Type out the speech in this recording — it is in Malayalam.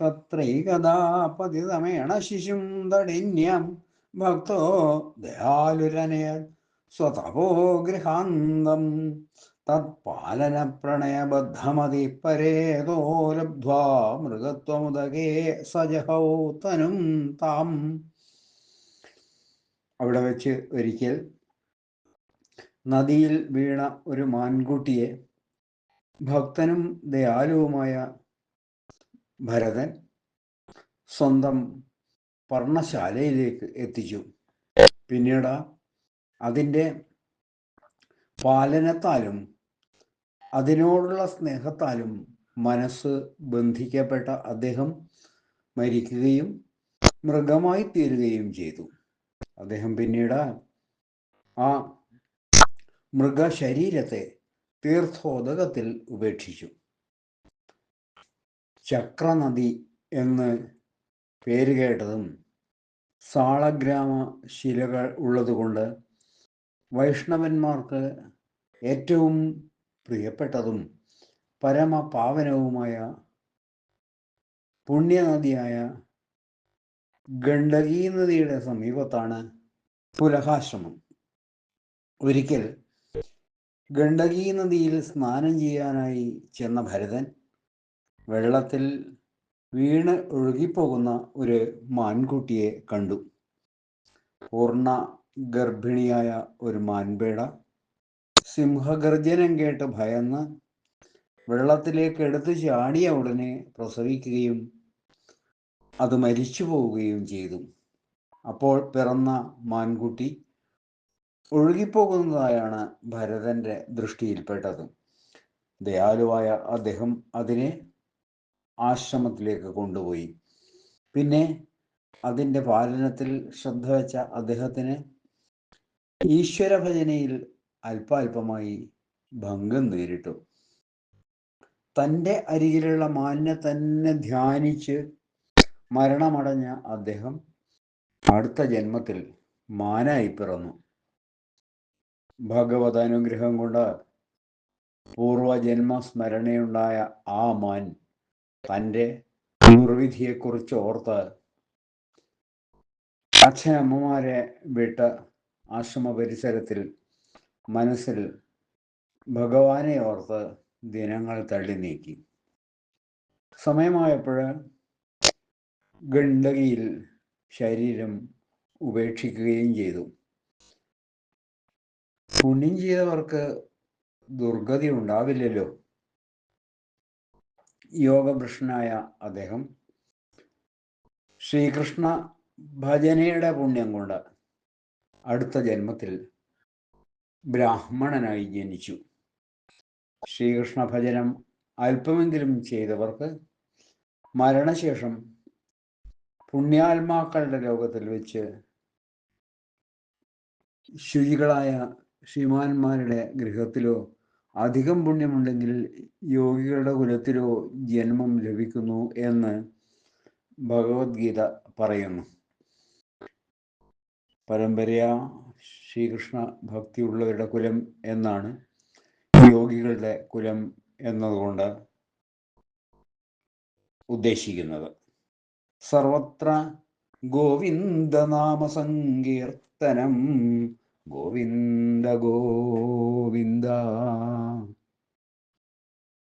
തത്രൈകഥാ പതിതമേണ ശിശും തടിന്യം. ഭക്തോ ദയാലുരനയ സ്വതപോ ഗൃഹാന്തം. തത്പാലന പ്രണയബദ്ധമതി പരേതോ ലബ്ധ്വാ മൃഗത്വമുദകേ സജഹൗ തനും താം. അവിടെ വെച്ച് ഒരിക്കൽ നദിയിൽ വീണ ഒരു മാൻകുട്ടിയെ ഭക്തനും ദയാലുവുമായ ഭരതൻ സ്വന്തം പർണശാലയിലേക്ക് എത്തിച്ചു. പിന്നീട് അതിന്റെ പാലനത്താലും അതിനോടുള്ള സ്നേഹത്താലും മനസ്സ് ബന്ധിക്കപ്പെട്ട അദ്ദേഹം മരിക്കുകയും മൃഗമായി തീരുകയും ചെയ്തു. അദ്ദേഹം പിന്നീട് ആ മൃഗശരീരത്തെ തീർത്ഥോദകത്തിൽ ഉപേക്ഷിച്ചു. ചക്രനദി എന്ന് പേര് കേട്ടതും സാളഗ്രാമ ശിലകൾ ഉള്ളതുകൊണ്ട് വൈഷ്ണവന്മാർക്ക് ഏറ്റവും പ്രിയപ്പെട്ടതും പരമപാവനവുമായ പുണ്യനദിയായ ഗണ്ഡകി നദിയുടെ സമീപത്താണ് പുലഹാശ്രമം ഒരിക്കൽ ഗണ്ഡകി നദിയിൽ സ്നാനം ചെയ്യാനായി ചെന്ന ഭരതൻ വെള്ളത്തിൽ വീണ് ഒഴുകിപ്പോകുന്ന ഒരു മാൻകുട്ടിയെ കണ്ടു. പൂർണ ഗർഭിണിയായ ഒരു മാൻപേട. സിംഹഗർജനം കേട്ട് ഭയന്ന് വെള്ളത്തിലേക്ക് എടുത്തു ചാടിയ ഉടനെ പ്രസവിക്കുകയും അത് മരിച്ചു പോവുകയും ചെയ്തു. അപ്പോൾ പിറന്ന മാൻകുട്ടി ഒഴുകിപ്പോകുന്നതായാണ് ഭരതന്റെ ദൃഷ്ടിയിൽപ്പെട്ടത്. ദയാലുവായ അദ്ദേഹം അതിനെ ആശ്രമത്തിലേക്ക് കൊണ്ടുപോയി. പിന്നെ അതിന്റെ പാലനത്തിൽ ശ്രദ്ധ വെച്ച അദ്ദേഹത്തിന് ഈശ്വരഭജനയിൽ അല്പാൽപമായി ഭംഗം നേരിട്ടു. തന്റെ അരികിലുള്ള മാനിനെ തന്നെ ധ്യാനിച്ച് മരണമടഞ്ഞ അദ്ദേഹം അടുത്ത ജന്മത്തിൽ മാനായി പിറന്നു. ഭഗവത് അനുഗ്രഹം കൊണ്ട് പൂർവജന്മ സ്മരണയുണ്ടായ ആ മാൻ തന്റെ ദുർവിധിയെക്കുറിച്ച് ഓർത്ത് അച്ഛനമ്മമാരെ വിട്ട് ആശ്രമ പരിസരത്തിൽ മനസ്സിൽ ഭഗവാനെ ഓർത്ത് ദിനങ്ങൾ തള്ളി നീക്കി. സമയമായപ്പോൾ ഗണ്ഡകിയിൽ ശരീരം ഉപേക്ഷിക്കുകയും ചെയ്തു. പുണ്യം ചെയ്തവർക്ക് ദുർഗതി ഉണ്ടാവില്ലല്ലോ. യോഗഭൃഷ്ടനായ അദ്ദേഹം ശ്രീകൃഷ്ണ ഭജനയുടെ പുണ്യം കൊണ്ട് അടുത്ത ജന്മത്തിൽ ബ്രാഹ്മണനായി ജനിച്ചു. ശ്രീകൃഷ്ണ ഭജനം അല്പമെങ്കിലും ചെയ്തവർക്ക് മരണശേഷം പുണ്യാത്മാക്കളുടെ ലോകത്തിൽ വെച്ച് ശുചികളായ ശ്രീമാന്മാരുടെ ഗൃഹത്തിലോ അധികം പുണ്യമുണ്ടെങ്കിൽ യോഗികളുടെ കുലത്തിലോ ജന്മം ലഭിക്കുന്നു എന്ന് ഭഗവത്ഗീത പറയുന്നു. പരമ്പരയാ ശ്രീകൃഷ്ണ ഭക്തിയുള്ളവരുടെ കുലം എന്നാണ് യോഗികളുടെ കുലം എന്നതുകൊണ്ട് ഉദ്ദേശിക്കുന്നത്. സർവത്ര ഗോവിന്ദനാമ സങ്കീർത്തനം गोविन्द गोविन्द